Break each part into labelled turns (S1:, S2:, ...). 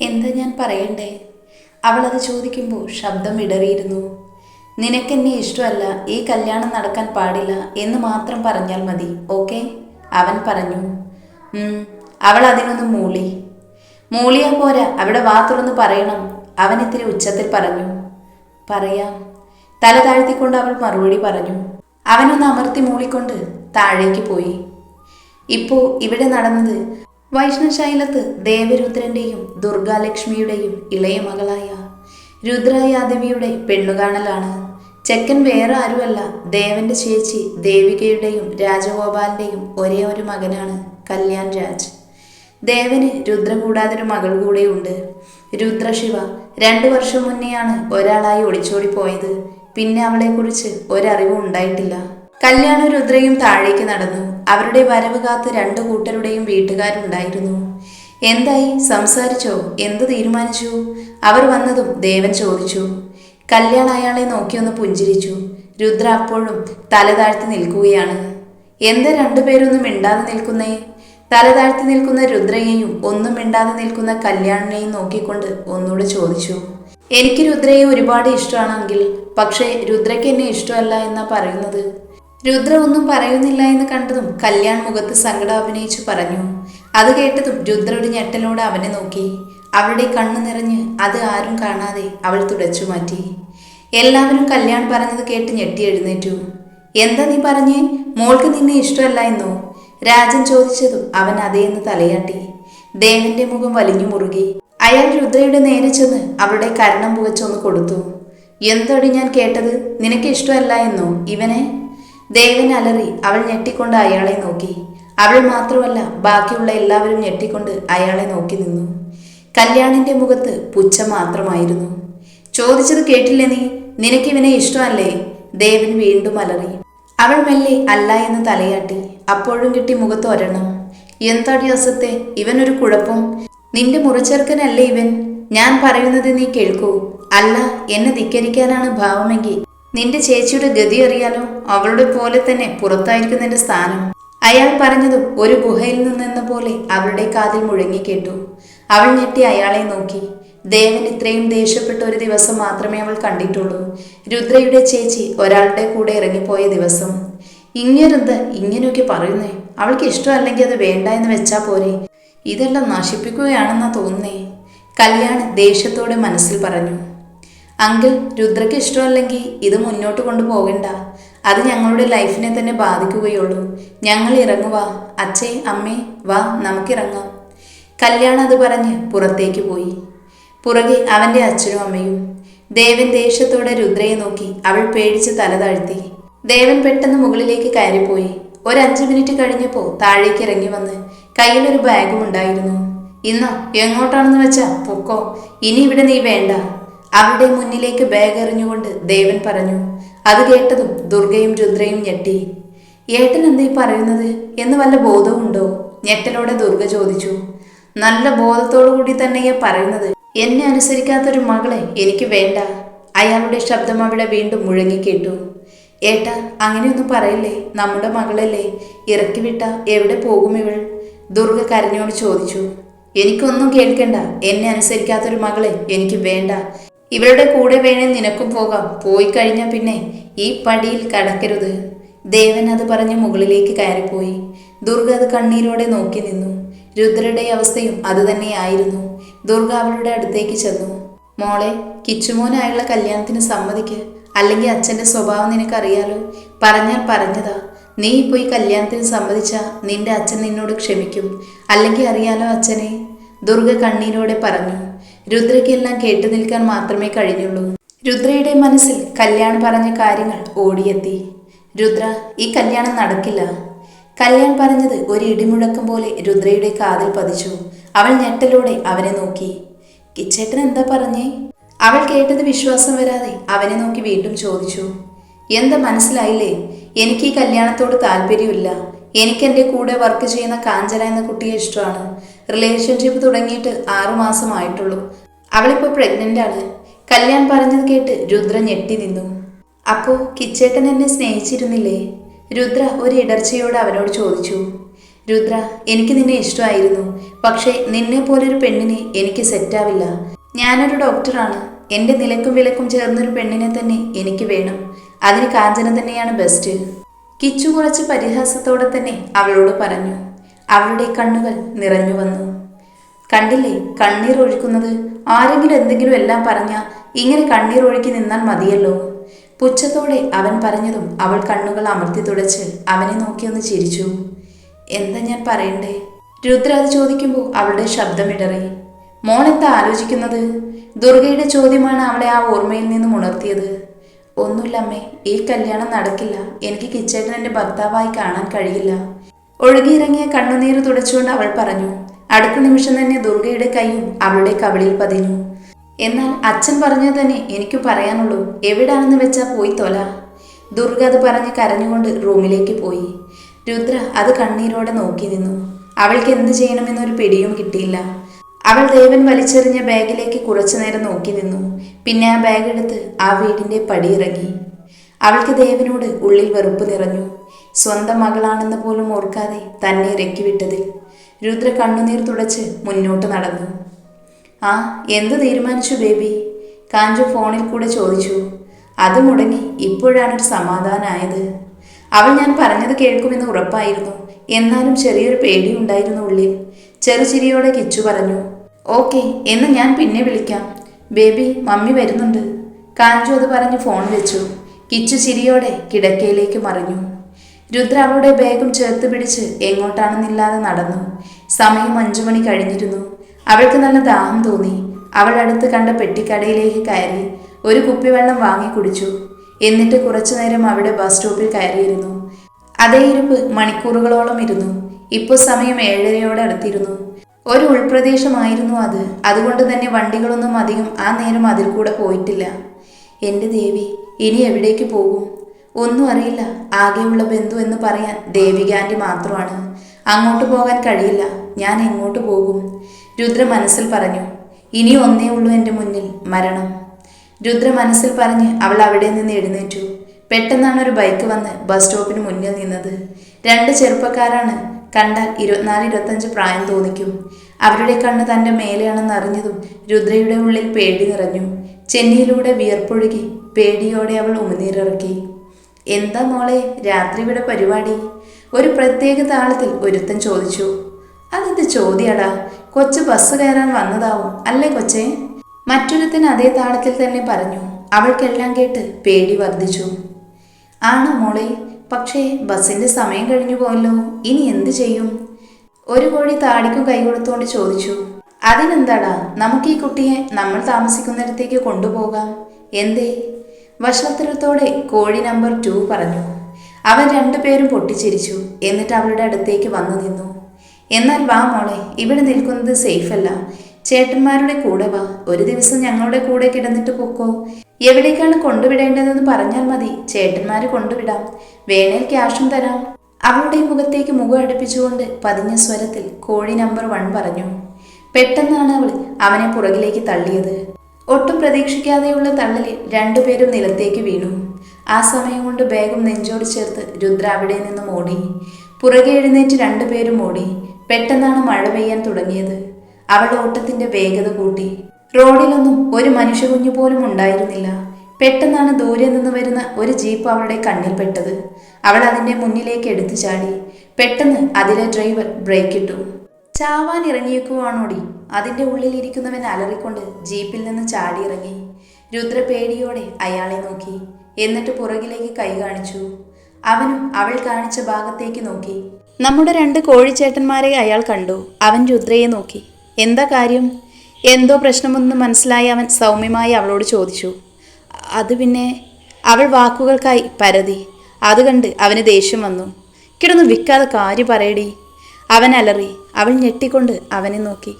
S1: എന്താ ഞാൻ പറയണ്ടേ? അവൾ അത് ചോദിക്കുമ്പോൾ ശബ്ദം ഇടറിയിരുന്നു. നിനക്കെന്നെ ഇഷ്ടമല്ല ഈ കല്യാണം നടക്കാൻ പാടില്ല എന്ന് മാത്രം പറഞ്ഞാൽ മതി ഓക്കെ? അവൻ പറഞ്ഞു. അവൾ അതിനൊന്ന് മൂളി. മൂളിയാ പോരാ അവിടെ വാ തുറന്ന് പറയണം അവൻ ഇത്തിരി ഉച്ചത്തിൽ പറഞ്ഞു. പറയാം. തല താഴ്ത്തിക്കൊണ്ട് അവൾ മറുപടി പറഞ്ഞു. അവനൊന്ന് അമർത്തി മൂളിക്കൊണ്ട് താഴേക്ക് പോയി. ഇപ്പോ ഇവിടെ നടന്നത് വൈഷ്ണശൈലത്ത് ദേവരുദ്രന്റെയും ദുർഗാലക്ഷ്മിയുടെയും ഇളയ മകളായ രുദ്രയാദവിയുടെ പെണ്ണുകാണലാണ്. ചെക്കൻ വേറെ ആരുമല്ല ദേവന്റെ ചേച്ചി ദേവികയുടെയും രാജഗോപാലിന്റെയും ഒരേ ഒരു മകനാണ് കല്യാൺ രാജ് ദേവന് രുദ്ര കൂടാതെ ഒരു മകൾ കൂടെയുണ്ട്. രുദ്രശിവ രണ്ടു വർഷം മുന്നെയാണ് ഒരാളായി ഒളിച്ചോടി പോയത് പിന്നെ അവളെക്കുറിച്ച് ഒരറിവും ഉണ്ടായിട്ടില്ല. കല്യാണ രുദ്രയും താഴേക്ക് നടന്നു. അവരുടെ വരവ് കാത്ത് രണ്ടു കൂട്ടരുടെയും വീട്ടുകാരുണ്ടായിരുന്നു. എന്തായി? സംസാരിച്ചോ? എന്തു തീരുമാനിച്ചു? അവർ വന്നതും ദേവൻ ചോദിച്ചു. കല്യാൺ അയാളെ നോക്കിയൊന്ന് പുഞ്ചിരിച്ചു. രുദ്ര അപ്പോഴും തല താഴ്ത്തി നിൽക്കുകയാണ്. എന്താ രണ്ടുപേരൊന്നും മിണ്ടാതെ നിൽക്കുന്നേ? തല താഴ്ത്തി നിൽക്കുന്ന രുദ്രയെയും ഒന്നും മിണ്ടാതെ നിൽക്കുന്ന കല്യാണിനെയും നോക്കിക്കൊണ്ട് ഒന്നുകൂടെ ചോദിച്ചു. എനിക്ക് രുദ്രയെ ഒരുപാട് ഇഷ്ടമാണെങ്കിൽ പക്ഷേ രുദ്രയ്ക്ക് എന്നെ ഇഷ്ടമല്ല എന്നാ പറയുന്നത്? രുദ്ര ഒന്നും പറയുന്നില്ല എന്ന് കണ്ടതും കല്യാൺ മുഖത്ത് സങ്കടം അഭിനയിച്ചു പറഞ്ഞു. അത് കേട്ടതും രുദ്ര ഒരു ഞെട്ടലോടെ അവനെ നോക്കി. അവളുടെ കണ്ണു നിറഞ്ഞ് അത് ആരും കാണാതെ അവൾ തുടച്ചു മാറ്റി. എല്ലാവരും കല്യാൺ പറഞ്ഞത് കേട്ട് ഞെട്ടി എഴുന്നേറ്റു. എന്താ നീ പറഞ്ഞേ? മോൾക്ക് നിന്നെ ഇഷ്ടമല്ല എന്നോ? രാജൻ ചോദിച്ചതും അവൻ അതേന്ന് തലയാട്ടി. ദേവന്റെ മുഖം വലിഞ്ഞു മുറുകി. അയാൾ രുദ്രയുടെ നേരെ ചെന്ന് അവളുടെ കരണം പുകച്ചൊന്ന് കൊടുത്തു. എന്തടി ഞാൻ കേട്ടത്? നിനക്ക് ഇഷ്ടമല്ല എന്നോ ഇവനെ? ദേവൻ അലറി അവൾ ഞെട്ടിക്കൊണ്ട് അയാളെ നോക്കി. അവൾ മാത്രമല്ല ബാക്കിയുള്ള എല്ലാവരും ഞെട്ടിക്കൊണ്ട് അയാളെ നോക്കി നിന്നു. കല്യാണിന്റെ മുഖത്ത് പുച്ഛം മാത്രമായിരുന്നു. ചോദിച്ചത് കേട്ടില്ലേ നീ? നിനക്ക് ഇവനെ ഇഷ്ടമല്ലേ? ദേവൻ വീണ്ടും അലറി. അവൾ മെല്ലെ അല്ല എന്ന് തലയാട്ടി. അപ്പോഴും കിട്ടി മുഖത്ത് ഒരെണ്ണം. എന്താടി അസത്തെ? ഇവനൊരു കുഴപ്പം. നിന്റെ മുറിച്ചെറുക്കനല്ലേ ഇവൻ? ഞാൻ പറയുന്നത് നീ കേൾക്കൂ. അല്ല എന്നെ ധിക്കരിക്കാനാണ് ഭാവമെങ്കിൽ നിന്റെ ചേച്ചിയുടെ ഗതി അറിയാലോ? അവളുടെ പോലെ തന്നെ പുറത്തായിരിക്കും നിന്റെ സ്ഥാനം. അയാൾ പറഞ്ഞതും ഒരു ഗുഹയിൽ നിന്നെന്ന പോലെ അവളുടെ കാതിൽ മുഴങ്ങി കേട്ടു. അവൾ ഞെട്ടി അയാളെ നോക്കി. ദേവൻ ഇത്രയും ദേഷ്യപ്പെട്ട ഒരു ദിവസം മാത്രമേ അവൾ കണ്ടിട്ടുള്ളൂ. രുദ്രയുടെ ചേച്ചി ഒരാളുടെ കൂടെ ഇറങ്ങിപ്പോയ ദിവസം. ഇങ്ങനെന്ത് ഇങ്ങനെയൊക്കെ പറയുന്നേ? അവൾക്ക് ഇഷ്ടമല്ലെങ്കിൽ അത് വേണ്ട എന്ന് വെച്ചാ പോരെ. ഇതെല്ലാം നശിപ്പിക്കുകയാണെന്നാ തോന്നുന്നേ. കല്യാൺ ദേഷ്യത്തോടെ മനസ്സിൽ പറഞ്ഞു. അങ്കിൾ രുദ്രയ്ക്ക് ഇഷ്ടമല്ലെങ്കിൽ ഇത് മുന്നോട്ട് കൊണ്ടുപോകണ്ട. അത് ഞങ്ങളുടെ ലൈഫിനെ തന്നെ ബാധിക്കുകയുള്ളൂ. ഞങ്ങൾ ഇറങ്ങുവാ അച്ഛേ അമ്മേ വാ നമുക്കിറങ്ങാം. കല്യാണം അത് പറഞ്ഞ് പുറത്തേക്ക് പോയി. പുറകെ അവന്റെ അച്ഛനും അമ്മയും. ദേവൻ ദേഷ്യത്തോടെ രുദ്രയെ നോക്കി അവൾ പേടിച്ച് തല താഴ്ത്തി. ദേവൻ പെട്ടെന്ന് മുകളിലേക്ക് കയറിപ്പോയി. ഒരു അഞ്ച് മിനിറ്റ് കഴിഞ്ഞപ്പോൾ താഴേക്ക് ഇറങ്ങി വന്ന് കയ്യിലൊരു ബാഗും ഉണ്ടായിരുന്നു. ഇന്നോ എങ്ങോട്ടാണെന്ന് വെച്ചാ പൊക്കോ. ഇനി ഇവിടെ നീ വേണ്ട. അവളുടെ മുന്നിലേക്ക് ബാഗ് എറിഞ്ഞുകൊണ്ട് ദേവൻ പറഞ്ഞു അത് കേട്ടതും ദുർഗയും രുദ്രയും ഞെട്ടി. ഏട്ടൻ എന്തേ പറയുന്നത്? എന്ന് വല്ല ബോധവുമുണ്ടോ? ഞെട്ടലോടെ ദുർഗ ചോദിച്ചു നല്ല ബോധത്തോടു കൂടി തന്നെയാ പറയുന്നത്. എന്നെ അനുസരിക്കാത്തൊരു മകളെ എനിക്ക് വേണ്ട. അയാളുടെ ശബ്ദം അവിടെ വീണ്ടും മുഴങ്ങിക്കേട്ടു. ഏട്ട അങ്ങനെയൊന്നും പറയില്ലേ? നമ്മുടെ മകളല്ലേ? ഇറക്കി വിട്ട എവിടെ പോകും ഇവൾ? ദുർഗ കരഞ്ഞോട് ചോദിച്ചു എനിക്കൊന്നും കേൾക്കണ്ട. എന്നെ അനുസരിക്കാത്തൊരു മകളെ എനിക്ക് വേണ്ട. ഇവളുടെ കൂടെ വേണേ നിനക്കും പോകാം. പോയി കഴിഞ്ഞാൽ പിന്നെ ഈ പടിയിൽ കടക്കരുത്. ദേവൻ അത് പറഞ്ഞ് മുകളിലേക്ക് കയറിപ്പോയി. ദുർഗ അത് കണ്ണീരോടെ നോക്കി നിന്നു. രുദ്രയുടെ അവസ്ഥയും അതുതന്നെയായിരുന്നു ദുർഗ അവളുടെ അടുത്തേക്ക് ചെന്നു. മോളെ കിച്ചുമോനായുള്ള കല്യാണത്തിന് സമ്മതിക്ക്. അല്ലെങ്കിൽ അച്ഛന്റെ സ്വഭാവം നിനക്കറിയാലോ? പറഞ്ഞാൽ പറഞ്ഞതാ. നീ പോയി കല്യാണത്തിന് സമ്മതിച്ച നിന്റെ അച്ഛൻ നിന്നോട് ക്ഷമിക്കും. അല്ലെങ്കിൽ അറിയാലോ അച്ഛനെ? ദുർഗ കണ്ണീരോടെ പറഞ്ഞു രുദ്രയ്ക്കെല്ലാം കേട്ടു നിൽക്കാൻ മാത്രമേ കഴിഞ്ഞുള്ളൂ. രുദ്രയുടെ മനസ്സിൽ കല്യാൺ പറഞ്ഞ കാര്യങ്ങൾ ഓടിയെത്തി. രുദ്ര ഈ കല്യാണം നടക്കില്ല. കല്യാൺ പറഞ്ഞത് ഒരു ഇടിമുഴക്കം പോലെ രുദ്രയുടെ കാതിൽ പതിച്ചു. അവൾ ഞെട്ടലോടെ അവനെ നോക്കി. കിച്ചേട്ടൻ എന്താ പറഞ്ഞേ? അവൾ കേട്ടത് വിശ്വാസം വരാതെ അവനെ നോക്കി വീണ്ടും ചോദിച്ചു. എന്താ മനസ്സിലായില്ലേ? എനിക്ക് ഈ കല്യാണത്തോട് താല്പര്യമില്ല. എനിക്ക് എന്റെ കൂടെ വർക്ക് ചെയ്യുന്ന കാഞ്ചന എന്ന കുട്ടിയെ ഇഷ്ടമാണ്. റിലേഷൻഷിപ്പ് തുടങ്ങിയിട്ട് ആറുമാസമായിട്ടുള്ളൂ മാസമായിട്ടുള്ളൂ. അവളിപ്പോൾ പ്രഗ്നന്റ് ആണ്. കല്യാൺ പറഞ്ഞത് കേട്ട് രുദ്ര ഞെട്ടി നിന്നു. അപ്പോ കിച്ചേട്ടൻ എന്നെ സ്നേഹിച്ചിരുന്നില്ലേ? രുദ്ര ഒരു ഇടർച്ചയോടെ അവനോട് ചോദിച്ചു. രുദ്ര എനിക്ക് നിന്നെ ഇഷ്ടമായിരുന്നു. പക്ഷേ നിന്നെ പോലൊരു പെണ്ണിനെ എനിക്ക് സെറ്റാവില്ല ഞാനൊരു ഡോക്ടറാണ് എന്റെ നിലക്കും വിലക്കും ചേർന്നൊരു പെണ്ണിനെ തന്നെ എനിക്ക് വേണം. അതിന് കാഞ്ചന തന്നെയാണ് ബെസ്റ്റ് കിച്ചു കുറച്ച് പരിഹാസത്തോടെ തന്നെ അവളോട് പറഞ്ഞു. അവളുടെ കണ്ണുകൾ നിറഞ്ഞു വന്നു. കണ്ടില്ലേ കണ്ണീർ ഒഴുക്കുന്നത്? ആരെങ്കിലും എന്തെങ്കിലും എല്ലാം പറഞ്ഞ ഇങ്ങനെ കണ്ണീർ ഒഴുക്കി നിന്നാൽ മതിയല്ലോ. പുച്ഛത്തോടെ അവൻ പറഞ്ഞതും അവൾ കണ്ണുകൾ അമർത്തി തുടച്ച് അവനെ നോക്കിയൊന്ന് ചിരിച്ചു. എന്താ ഞാൻ പറയണ്ടേ? രുദ്ര അത് ചോദിക്കുമ്പോൾ അവളുടെ ശബ്ദമിടറി മോൾ എന്താ ആലോചിക്കുന്നത്? ദുർഗയുടെ ചോദ്യമാണ് അവളെ ആ ഓർമ്മയിൽ നിന്നും ഉണർത്തിയത്. ഒന്നുമില്ല അമ്മേ ഈ കല്യാണം നടക്കില്ല. എനിക്ക് കിച്ചേട്ടൻ എന്റെ ഭർത്താവായി കാണാൻ കഴിയില്ല. ഒഴുകിയിറങ്ങിയ കണ്ണുനീര് തുടച്ചുകൊണ്ട് അവൾ പറഞ്ഞു അടുത്ത നിമിഷം തന്നെ ദുർഗയുടെ കൈയും അവളുടെ കവിളിൽ പതിഞ്ഞു. എന്നാൽ അച്ഛൻ പറഞ്ഞത് തന്നെ എനിക്ക് പറയാനുള്ളൂ എവിടാണെന്ന് വെച്ചാൽ പോയി തൊല. ദുർഗ അത് പറഞ്ഞ് കരഞ്ഞുകൊണ്ട് റൂമിലേക്ക് പോയി. രുദ്ര അത് കണ്ണീരോടെ നോക്കി നിന്നു. അവൾക്ക് എന്ത് ചെയ്യണമെന്നൊരു പിടിയും കിട്ടിയില്ല. അവൾ ദേവൻ വലിച്ചെറിഞ്ഞ ബാഗിലേക്ക് കുറച്ചു നേരം നോക്കി നിന്നു. പിന്നെ ആ ബാഗെടുത്ത് ആ വീടിന്റെ പടിയിറങ്ങി. അവൾക്ക് ദേവനോട് ഉള്ളിൽ വെറുപ്പ് നിറഞ്ഞു. സ്വന്തം മകളാണെന്ന് പോലും ഓർക്കാതെ തന്നെ ഇറക്കിവിട്ടതിൽ രുദ്ര കണ്ണുനീർ തുടച്ച് മുന്നോട്ട് നടന്നു. ആ എന്ത് തീരുമാനിച്ചു ബേബി? കാഞ്ചു ഫോണിൽ കൂടെ ചോദിച്ചു. അത് മുടങ്ങി ഇപ്പോഴാണ് ഒരു സമാധാനമായത് അവൾ ഞാൻ പറഞ്ഞത് കേൾക്കുമെന്ന് ഉറപ്പായിരുന്നു. എന്നാലും ചെറിയൊരു പേടി പേടിയുണ്ടായിരുന്നു ഉള്ളിൽ. ചെറുചിരിയോടെ കിച്ചു പറഞ്ഞു. ഓക്കെ എന്ന് ഞാൻ പിന്നെ വിളിക്കാം. ബേബി മമ്മി വരുന്നുണ്ട്. കാഞ്ചു അത് പറഞ്ഞ് ഫോൺ വെച്ചു. കിച്ചു ചിരിയോടെ കിടക്കയിലേക്ക് മറിഞ്ഞു. രുദ്ര അവളുടെ ബാഗും ചേർത്ത് പിടിച്ച് എങ്ങോട്ടാണെന്നില്ലാതെ നടന്നു. സമയം അഞ്ചു മണി കഴിഞ്ഞിരുന്നു. അവൾക്ക് നല്ല ദാഹം തോന്നി. അവൾ അടുത്ത് കണ്ട പെട്ടിക്കടയിലേക്ക് കയറി ഒരു കുപ്പി വെള്ളം വാങ്ങി കുടിച്ചു. എന്നിട്ട് കുറച്ചു നേരം അവിടെ ബസ് സ്റ്റോപ്പിൽ കയറിയിരുന്നു. അതേ ഇരുപ്പ് മണിക്കൂറുകളോളം ഇരുന്നു. ഇപ്പോൾ സമയം ഏഴരയോടെ അടുത്തിരുന്നു. ഒരു ഉൾപ്രദേശമായിരുന്നു അത്. അതുകൊണ്ട് തന്നെ വണ്ടികളൊന്നും അധികം ആ നേരം അതിൽ കൂടെ പോയിട്ടില്ല. എന്റെ ദേവി ഇനി എവിടേക്ക് പോകും? ഒന്നും അറിയില്ല. ആകെയുള്ള ബന്ധു എന്ന് പറയാൻ ദേവിക ആന്റി മാത്രമാണ്. അങ്ങോട്ട് പോകാൻ കഴിയില്ല. ഞാൻ എങ്ങോട്ട് പോകും? രുദ്ര മനസ്സിൽ പറഞ്ഞു. ഇനി ഒന്നേ ഉള്ളൂ എന്റെ മുന്നിൽ മരണം. രുദ്ര മനസ്സിൽ പറഞ്ഞ് അവൾ അവിടെ നിന്ന് എഴുന്നേറ്റു. പെട്ടെന്നാണ് ഒരു ബൈക്ക് വന്ന് ബസ് സ്റ്റോപ്പിന് മുന്നിൽ നിന്നത്. രണ്ട് ചെറുപ്പക്കാരാണ്. കണ്ടാൽ ഇരുപത്തിനാല് ഇരുപത്തഞ്ച് പ്രായം തോന്നിക്കും. അവരുടെ കണ്ണ് തന്റെ മേലെയാണെന്ന് അറിഞ്ഞതും രുദ്രയുടെ ഉള്ളിൽ പേടി നിറഞ്ഞു. ചെന്നിയിലൂടെ വിയർപ്പൊഴുകി പേടിയോടെ അവൾ ഉമിനീരിറക്കി. എന്താ മോളെ രാത്രി ഇവിടെ പരിപാടി? ഒരു പ്രത്യേക താളത്തിൽ ഒരുത്തൻ ചോദിച്ചു. അതെന്ത് ചോദ്യടാ? കൊച്ചു ബസ് കയറാൻ വന്നതാവും അല്ലേ കൊച്ചേ? മറ്റൊരുത്തൻ അതേ താളത്തിൽ തന്നെ പറഞ്ഞു. അവൾക്കെല്ലാം കേട്ട് പേടി വർദ്ധിച്ചു. ആണോ മോളെ പക്ഷേ ബസ്സിന്റെ സമയം കഴിഞ്ഞു പോയല്ലോ ഇനി എന്ത് ചെയ്യും? ഒരു കോഴി താടിക്കും കൈ കൊടുത്തുകൊണ്ട് ചോദിച്ചു. അതിനെന്താടാ നമുക്ക് ഈ കുട്ടിയെ നമ്മൾ താമസിക്കുന്നിടത്തേക്ക് കൊണ്ടുപോകാം. എന്തേ? വഷളത്തരത്തോടെ കോഴി നമ്പർ ടു പറഞ്ഞു. അവൻ രണ്ടുപേരും പൊട്ടിച്ചിരിച്ചു. എന്നിട്ട് അവളുടെ അടുത്തേക്ക് വന്നു നിന്നു. എന്നാൽ വാ മോളെ ഇവിടെ നിൽക്കുന്നത് സേഫ് അല്ല. ചേട്ടന്മാരുടെ കൂടെ വാ. ഒരു ദിവസം ഞങ്ങളുടെ കൂടെ കിടന്നിട്ട് പൊക്കോ. എവിടേക്കാണ് കൊണ്ടുവിടേണ്ടതെന്ന് പറഞ്ഞാൽ മതി. ചേട്ടന്മാര് കൊണ്ടുവിടാം. വേണേൽ ക്യാഷും തരാം. അവളുടെ മുഖത്തേക്ക് മുഖം അടുപ്പിച്ചുകൊണ്ട് പതിഞ്ഞ സ്വരത്തിൽ കോഴി നമ്പർ വൺ പറഞ്ഞു. പെട്ടെന്നാണ് അവൾ അവനെ പുറകിലേക്ക് തള്ളിയത്. ഒട്ടും പ്രതീക്ഷിക്കാതെയുള്ള തള്ളലിൽ രണ്ടുപേരും നിലത്തേക്ക് വീണു. ആ സമയം കൊണ്ട് ബാഗും നെഞ്ചോട് ചേർത്ത് രുദ്ര അവിടെ നിന്നും ഓടി പുറകെ എഴുന്നേറ്റ് രണ്ടുപേരും ഓടി പെട്ടെന്നാണ് മഴ പെയ്യാൻ തുടങ്ങിയത്. അവൾ ഓട്ടത്തിന്റെ വേഗത കൂട്ടി. റോഡിലൊന്നും ഒരു മനുഷ്യകുഞ്ഞു പോലും ഉണ്ടായിരുന്നില്ല. പെട്ടെന്നാണ് ദൂരെ നിന്ന് വരുന്ന ഒരു ജീപ്പ് അവളുടെ കണ്ണിൽപ്പെട്ടത് അവൾ അതിന്റെ മുന്നിലേക്ക് എടുത്തു ചാടി. പെട്ടെന്ന് അതിലെ ഡ്രൈവർ ബ്രേക്ക് ഇട്ടു ചാവാൻ ഇറങ്ങിയേക്കുവാണോടി അതിന്റെ ഉള്ളിലിരിക്കുന്നവൻ അലറിക്കൊണ്ട് ജീപ്പിൽ നിന്ന് ചാടിയിറങ്ങി. രുദ്ര പേടിയോടെ അയാളെ നോക്കി. എന്നിട്ട് പുറകിലേക്ക് കൈ കാണിച്ചു. അവനും അവൾ കാണിച്ച ഭാഗത്തേക്ക് നോക്കി. നമ്മുടെ രണ്ട് കോഴിച്ചേട്ടന്മാരെ അയാൾ കണ്ടു. അവൻ രുദ്രയെ നോക്കി. എന്താ കാര്യം? എന്തോ പ്രശ്നമൊന്നും മനസ്സിലായി അവൻ സൗമ്യമായി അവളോട് ചോദിച്ചു. അത് പിന്നെ അവൾ വാക്കുകൾക്കായി പരതി. അത് കണ്ട് അവന് ദേഷ്യം വന്നു. കിടന്നു വിൽക്കാതെ കാര്യം പറയടി. അവൻ അലറി. അവൾ ഞെട്ടിക്കൊണ്ട് അവനെ നോക്കി.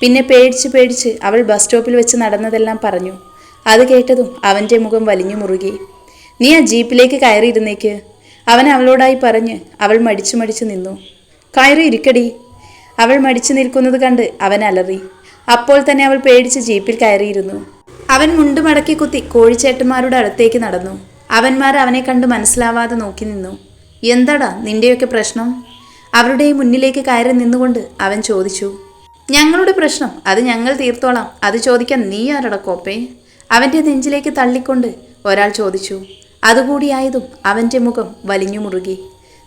S1: പിന്നെ പേടിച്ച് പേടിച്ച് അവൾ ബസ് സ്റ്റോപ്പിൽ വെച്ച് നടന്നതെല്ലാം പറഞ്ഞു. അത് കേട്ടതും അവന്റെ മുഖം വലിഞ്ഞു മുറുകി. നീ ആ ജീപ്പിലേക്ക് കയറിയിരുന്നേക്ക് അവൻ അവളോടായി പറഞ്ഞ് അവൾ മടിച്ചു മടിച്ചു നിന്നു. കയറി ഇരിക്കടി അവൾ മടിച്ചു നിൽക്കുന്നത് കണ്ട് അവൻ അലറി. അപ്പോൾ തന്നെ അവൾ പേടിച്ച് ജീപ്പിൽ കയറിയിരുന്നു. അവൻ മുണ്ട് മടക്കി കുത്തി കോഴിച്ചേട്ടന്മാരുടെ അടുത്തേക്ക് നടന്നു. അവന്മാർ അവനെ കണ്ട് മനസ്സിലാവാതെ നോക്കി നിന്നു. എന്താടാ നിന്റെയൊക്കെ പ്രശ്നം? അവരുടെ മുന്നിലേക്ക് കയറി നിന്നുകൊണ്ട് അവൻ ചോദിച്ചു ഞങ്ങളുടെ പ്രശ്നം അത് ഞങ്ങൾ തീർത്തോളാം. അത് ചോദിക്കാൻ നീ ആരട കോപ്പേ? അവന്റെ നെഞ്ചിലേക്ക് തള്ളിക്കൊണ്ട് ഒരാൾ ചോദിച്ചു അതുകൂടിയായതും അവന്റെ മുഖം വലിഞ്ഞു മുറുകി.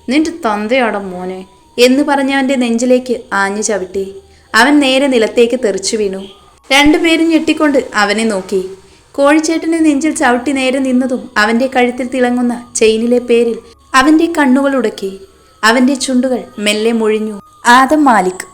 S1: നിന്റെ തന്തയാട മോനെ എന്ന് പറഞ്ഞ് അവന്റെ നെഞ്ചിലേക്ക് ആഞ്ഞു ചവിട്ടി. അവൻ നേരെ നിലത്തേക്ക് തെറിച്ചു വീണു. രണ്ടുപേരും ഞെട്ടിക്കൊണ്ട് അവനെ നോക്കി. കോഴിച്ചേട്ടനെ നെഞ്ചിൽ ചവിട്ടി നേരെ നിന്നതും അവന്റെ കഴുത്തിൽ തിളങ്ങുന്ന ചെയിനിലെ പേരിൽ അവന്റെ കണ്ണുകൾ ഉടക്കി. അവന്റെ ചുണ്ടുകൾ മെല്ലെ മൊഴിഞ്ഞു. ആദം മാലിക്